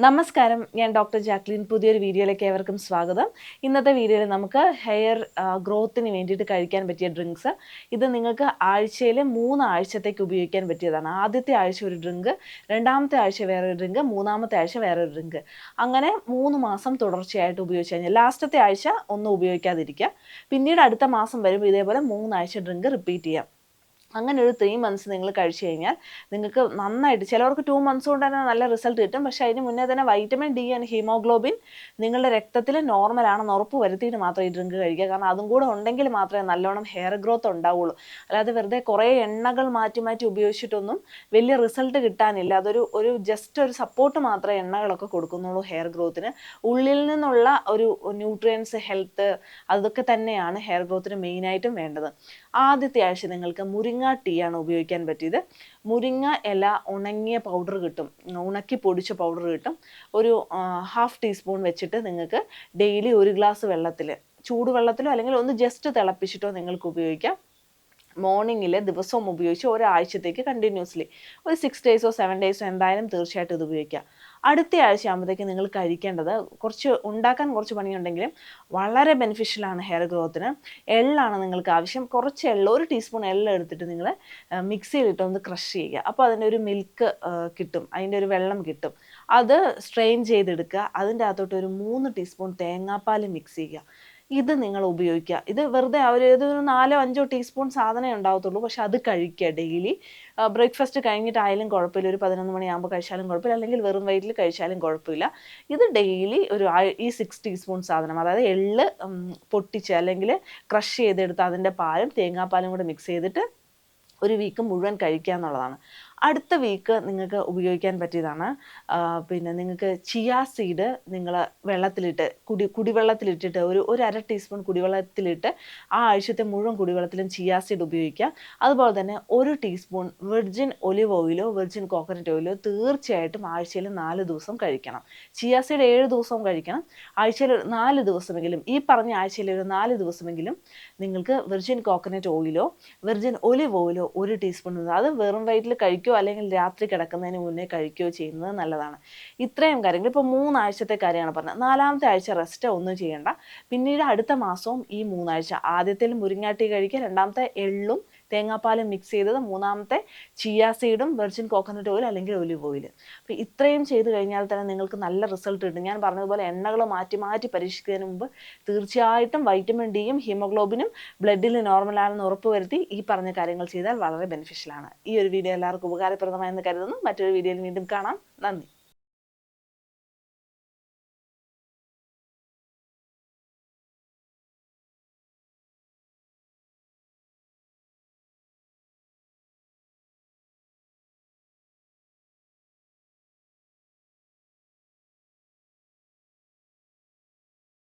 നമസ്കാരം ഞാൻ doctor Jacqueline. പുതിയൊരു വീഡിയോയിലേക്ക് ഏവർക്കും സ്വാഗതം. ഇന്നത്തെ വീഡിയോയിൽ നമുക്ക് ഹെയർ ഗ്രോത്തിന് വേണ്ടിയിട്ട് കഴിക്കാൻ പറ്റിയ ഡ്രിങ്ക്സ്. ഇത് നിങ്ങൾക്ക് ആഴ്ചയിൽ മൂന്ന് ആഴ്ചത്തേക്ക് ഉപയോഗിക്കാൻ പറ്റിയതാണ്. ആദ്യത്തെ ആഴ്ച ഒരു ഡ്രിങ്ക് രണ്ടാമത്തെ ആഴ്ച വേറൊരു ഡ്രിങ്ക് മൂന്നാമത്തെ ആഴ്ച വേറൊരു ഡ്രിങ്ക്. അങ്ങനെ മൂന്ന് മാസം തുടർച്ചയായിട്ട് ഉപയോഗിച്ച് കഴിഞ്ഞാൽ ലാസ്റ്റത്തെ ആഴ്ച ഒന്നും ഉപയോഗിക്കാതിരിക്കുക. പിന്നീട് അടുത്ത മാസം വരുമ്പോൾ ഇതേപോലെ മൂന്നാഴ്ച ഡ്രിങ്ക് റിപ്പീറ്റ് ചെയ്യാം. അങ്ങനെ ഒരു ത്രീ മന്ത്സ് നിങ്ങൾ കഴിച്ചു കഴിഞ്ഞാൽ നിങ്ങൾക്ക് നന്നായിട്ട് ചിലവർക്ക് ടു മന്ത്സ് കൊണ്ട് തന്നെ നല്ല റിസൾട്ട് കിട്ടും. പക്ഷേ അതിന് മുന്നേ തന്നെ വൈറ്റമിൻ ഡി ആൻഡ് ഹീമോഗ്ലോബിൻ നിങ്ങളുടെ രക്തത്തിൽ നോർമൽ ആണെന്ന് ഉറപ്പ് വരുത്തിയിട്ട് മാത്രം ഈ ഡ്രിങ്ക് കഴിക്കുക. കാരണം അതും കൂടെ ഉണ്ടെങ്കിൽ മാത്രമേ നല്ലോണം ഹെയർ ഗ്രോത്ത് ഉണ്ടാവുള്ളൂ. അല്ലാതെ വെറുതെ കുറേ എണ്ണകൾ മാറ്റി മാറ്റി ഉപയോഗിച്ചിട്ടൊന്നും വലിയ റിസൾട്ട് കിട്ടാനില്ല. അതൊരു ഒരു ജസ്റ്റ് ഒരു സപ്പോർട്ട് മാത്രമേ എണ്ണകളൊക്കെ കൊടുക്കുന്നുള്ളൂ ഹെയർ ഗ്രോത്തിന് ഉള്ളിൽ നിന്നുള്ള ഒരു ന്യൂട്രിയൻസ് ഹെൽത്ത് അതൊക്കെ തന്നെയാണ് ഹെയർ ഗ്രോത്തിന് മെയിനായിട്ടും വേണ്ടത്. ആദ്യത്തെ ആഴ്ച നിങ്ങൾക്ക് മുരിങ്ങ ടീ ആണ് ഉപയോഗിക്കാൻ പറ്റിയത്. മുരിങ്ങ ഇല ഉണങ്ങിയ പൗഡർ കിട്ടും. ഉണക്കി പൊടിച്ച പൗഡർ കിട്ടും. ഒരു ഹാഫ് ടീസ്പൂൺ വെച്ചിട്ട് നിങ്ങൾക്ക് ഡെയിലി ഒരു ഗ്ലാസ് വെള്ളത്തിൽ ചൂടുവെള്ളത്തിലോ അല്ലെങ്കിൽ ഒന്ന് ജസ്റ്റ് തിളപ്പിച്ചിട്ടോ നിങ്ങൾക്ക് ഉപയോഗിക്കാം. മോർണിംഗിൽ ദിവസവും ഉപയോഗിച്ച് ഒരാഴ്ചത്തേക്ക് കണ്ടിന്യൂസ്ലി ഒരു സിക്സ് ഡേയ്സോ സെവൻ ഡേയ്സോ എന്തായാലും തീർച്ചയായിട്ടും ഇത് ഉപയോഗിക്കുക. അടുത്ത ആഴ്ച ആകുമ്പോഴത്തേക്ക് നിങ്ങൾ കഴിക്കേണ്ടത് കുറച്ച് ഉണ്ടാക്കാൻ കുറച്ച് പണിയുണ്ടെങ്കിലും വളരെ ബെനിഫിഷ്യലാണ് ഹെയർ ഗ്രോത്തിന് എള്ളാണ് നിങ്ങൾക്ക് ആവശ്യം. കുറച്ച് എള്ള് ഒരു ടീസ്പൂൺ എള്ള് എടുത്തിട്ട് നിങ്ങൾ മിക്സിയിലിട്ട് ഒന്ന് ക്രഷ് ചെയ്യുക. അപ്പോൾ അതിന്റെ ഒരു മിൽക്ക് കിട്ടും. അതിന്റെ ഒരു വെള്ളം കിട്ടും. അത് സ്ട്രെയിൻ ചെയ്തെടുക്കുക. അതിന്റെ അകത്തോട്ട് ഒരു മൂന്ന് ടീസ്പൂൺ തേങ്ങാപ്പാൽ മിക്സ് ചെയ്യുക. ഇത് നിങ്ങൾ ഉപയോഗിക്കുക. ഇത് വെറുതെ അവർ ഒരു നാലോ അഞ്ചോ ടീസ്പൂൺ സാധനമേ ഉണ്ടാവത്തുള്ളൂ. പക്ഷെ അത് കഴിക്കുക ഡെയിലി ബ്രേക്ക്ഫാസ്റ്റ് കഴിഞ്ഞിട്ടായാലും കുഴപ്പമില്ല. ഒരു പതിനൊന്ന് മണിയാകുമ്പോൾ കഴിച്ചാലും കുഴപ്പമില്ല. അല്ലെങ്കിൽ വെറും വയറ്റിൽ കഴിച്ചാലും കുഴപ്പമില്ല. ഇത് ഡെയിലി ഒരു ഈ സിക്സ് ടീസ്പൂൺ സാധനം അതായത് എള്ള് പൊട്ടിച്ച് അല്ലെങ്കിൽ ക്രഷ് ചെയ്തെടുത്ത് അതിന്റെ പാലും തേങ്ങാപ്പാലും കൂടെ മിക്സ് ചെയ്തിട്ട് ഒരു വീക്ക് മുഴുവൻ കഴിക്കുക എന്നുള്ളതാണ്. അടുത്ത വീക്ക് നിങ്ങൾക്ക് ഉപയോഗിക്കാൻ പറ്റിയതാണ്. പിന്നെ നിങ്ങൾക്ക് ചിയാ സീഡ് നിങ്ങൾ വെള്ളത്തിലിട്ട് കുടി കുടിവെള്ളത്തിലിട്ടിട്ട് ഒരു ഒരു അര ടീസ്പൂൺ കുടിവെള്ളത്തിലിട്ട് ആ ആഴ്ചത്തെ മുഴുവൻ കുടിവെള്ളത്തിലും ചിയാ സീഡ് ഉപയോഗിക്കുക. അതുപോലെ തന്നെ ഒരു ടീസ്പൂൺ വെർജിൻ ഒലിവ് ഓയിലോ വെർജിൻ കോക്കനട്ട് ഓയിലോ തീർച്ചയായിട്ടും ആഴ്ചയിൽ നാല് ദിവസം കഴിക്കണം. ചിയാ സീഡ് ഏഴ് ദിവസവും കഴിക്കണം. ആഴ്ചയിൽ നാല് ദിവസമെങ്കിലും ഈ പറഞ്ഞ ആഴ്ചയിൽ ഒരു നാല് ദിവസമെങ്കിലും നിങ്ങൾക്ക് വെർജിൻ കോക്കനട്ട് ഓയിലോ വെർജിൻ ഒലിവ് ഓയിലോ ഒരു ടീസ്പൂൺ അത് വെറും വയറ്റിൽ കഴിക്കുക കഴിക്കുകയോ അല്ലെങ്കിൽ രാത്രി കിടക്കുന്നതിന് മുന്നേ കഴിക്കുകയോ ചെയ്യുന്നത് നല്ലതാണ്. ഇത്രയും കാര്യങ്ങൾ. ഇപ്പോൾ മൂന്നാഴ്ചത്തെ കാര്യമാണ് പറഞ്ഞത്. നാലാമത്തെ ആഴ്ച റെസ്റ്റ് ഒന്നും ചെയ്യേണ്ട. പിന്നീട് അടുത്ത മാസവും ഈ മൂന്നാഴ്ച. ആദ്യത്തിൽ മുരിങ്ങാട്ടി കഴിക്കുക രണ്ടാമത്തെ എള്ളും തേങ്ങാപ്പാലും മിക്സ് ചെയ്തത് മൂന്നാമത്തെ ചിയ സീഡും വെർജിൻ കോക്കനട്ട് ഓയിൽ അല്ലെങ്കിൽ ഒലിവ് ഓയിൽ അപ്പോൾ ഇത്രയും ചെയ്ത് കഴിഞ്ഞാൽ തന്നെ നിങ്ങൾക്ക് നല്ല റിസൾട്ട് കിട്ടും. ഞാൻ പറഞ്ഞതുപോലെ എണ്ണകൾ മാറ്റി മാറ്റി പരീക്ഷിക്കുന്നതിന് മുമ്പ് തീർച്ചയായിട്ടും വൈറ്റമിൻ ഡിയും ഹീമോഗ്ലോബിനും ബ്ലഡിൽ നോർമലാണെന്ന് ഉറപ്പുവരുത്തി ഈ പറഞ്ഞ കാര്യങ്ങൾ ചെയ്താൽ വളരെ ബെനിഫിഷ്യലാണ് ഈ ഒരു വീഡിയോ എല്ലാവർക്കും ഉപകാരപ്രദമായെന്ന് കരുതുന്നു. മറ്റൊരു വീഡിയോയിൽ വീണ്ടും കാണാം. നന്ദി.